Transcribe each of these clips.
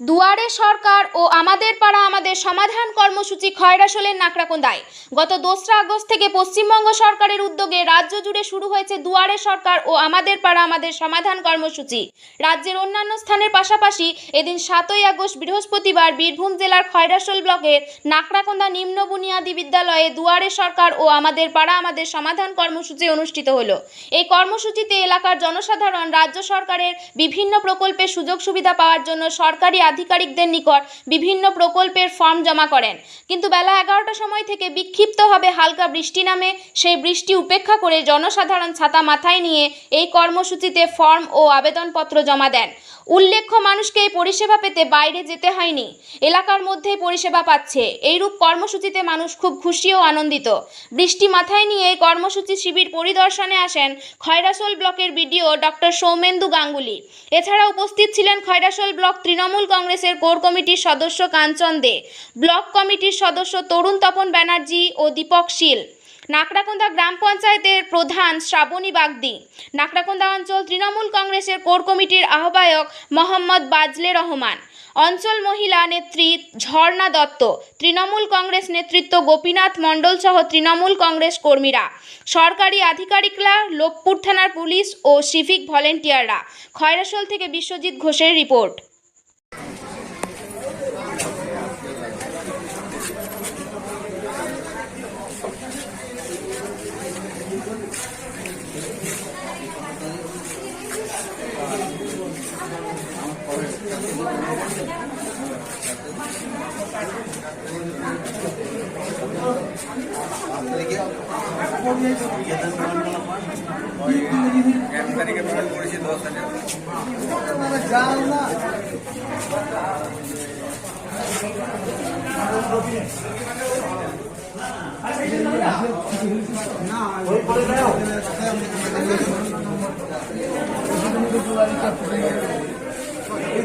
দুয়ারে সরকার ও আমাদের পাড়া আমাদের সমাধান কর্মসূচি খয়রাসোলের নাকড়াকোন্দায়। গত দোসরা আগস্ট থেকে পশ্চিমবঙ্গ সরকারের উদ্যোগে রাজ্য জুড়ে শুরু হয়েছে দুয়ারে সরকার ও আমাদের পাড়া আমাদের সমাধান কর্মসূচি। রাজ্যের অন্যান্য স্থানের পাশাপাশি এদিন সাতই আগস্ট বৃহস্পতিবার বীরভূম জেলার খয়রাসোল ব্লকের নাকড়াকোন্দা নিম্ন বুনিয়াদী বিদ্যালয়ে দুয়ারে সরকার ও আমাদের পাড়া আমাদের সমাধান কর্মসূচি অনুষ্ঠিত হলো। এই কর্মসূচিতে এলাকার জনসাধারণ, রাজ্য সরকারের বিভিন্ন প্রকল্পের সুযোগ সুবিধা পাওয়ার জন্য সরকারি আধিকারিকদের নিকট বিভিন্ন প্রকল্পের ফর্ম জমা করেন। কিন্তু বেলা এগারোটার সময় থেকে বিক্ষিপ্তভাবে হালকা বৃষ্টি নামে সেই বৃষ্টি উপেক্ষা করে জনসাধারণ ছাতা মাথায় নিয়ে এই কর্মসূচিতে ফর্ম ও আবেদনপত্র জমা দেন। উল্লেখ্য, মানুষকে এই পরিষেবা পেতে বাইরে যেতে হয়নি। এলাকার মধ্যেই পরিষেবা পাচ্ছে। এইরূপ কর্মসূচিতে মানুষ খুব খুশি ও আনন্দিত। বৃষ্টি মাথায় নিয়ে এই কর্মসূচি শিবির পরিদর্শনে আসেন খয়রাসোল ব্লকের বিডিও ডক্টর সৌমেন্দু গাঙ্গুলি। এছাড়া উপস্থিত ছিলেন খয়রাসোল ব্লক তৃণমূল কংগ্রেসের কোর কমিটির সদস্য কাঞ্চন দে, ব্লক কমিটির সদস্য তরুণ তপন ব্যানার্জি ও দীপক শীল, নাকড়াকোন্দা গ্রাম পঞ্চায়েতের প্রধান শ্রাবণী বাগদি, নাকড়াকোন্দা অঞ্চল তৃণমূল কংগ্রেসের কোর কমিটির আহ্বায়ক মোহাম্মদ বাজলে রহমান, অঞ্চল মহিলা নেত্রী ঝর্ণা দত্ত, তৃণমূল কংগ্রেস নেতৃত্ব গোপীনাথ মণ্ডল সহ তৃণমূল কংগ্রেস কর্মীরা, সরকারি আধিকারিকরা, লোকপুর থানার পুলিশ ও সিভিক ভলেন্টিয়াররা। খয়রাসোল থেকে বিশ্বজিৎ ঘোষের রিপোর্ট। এক তারিখে ফোন করেছি দশ হাজার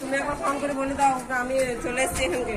তুমি একবার ফোন করে বলে দাও আমি চলে এসেছি এখানকে।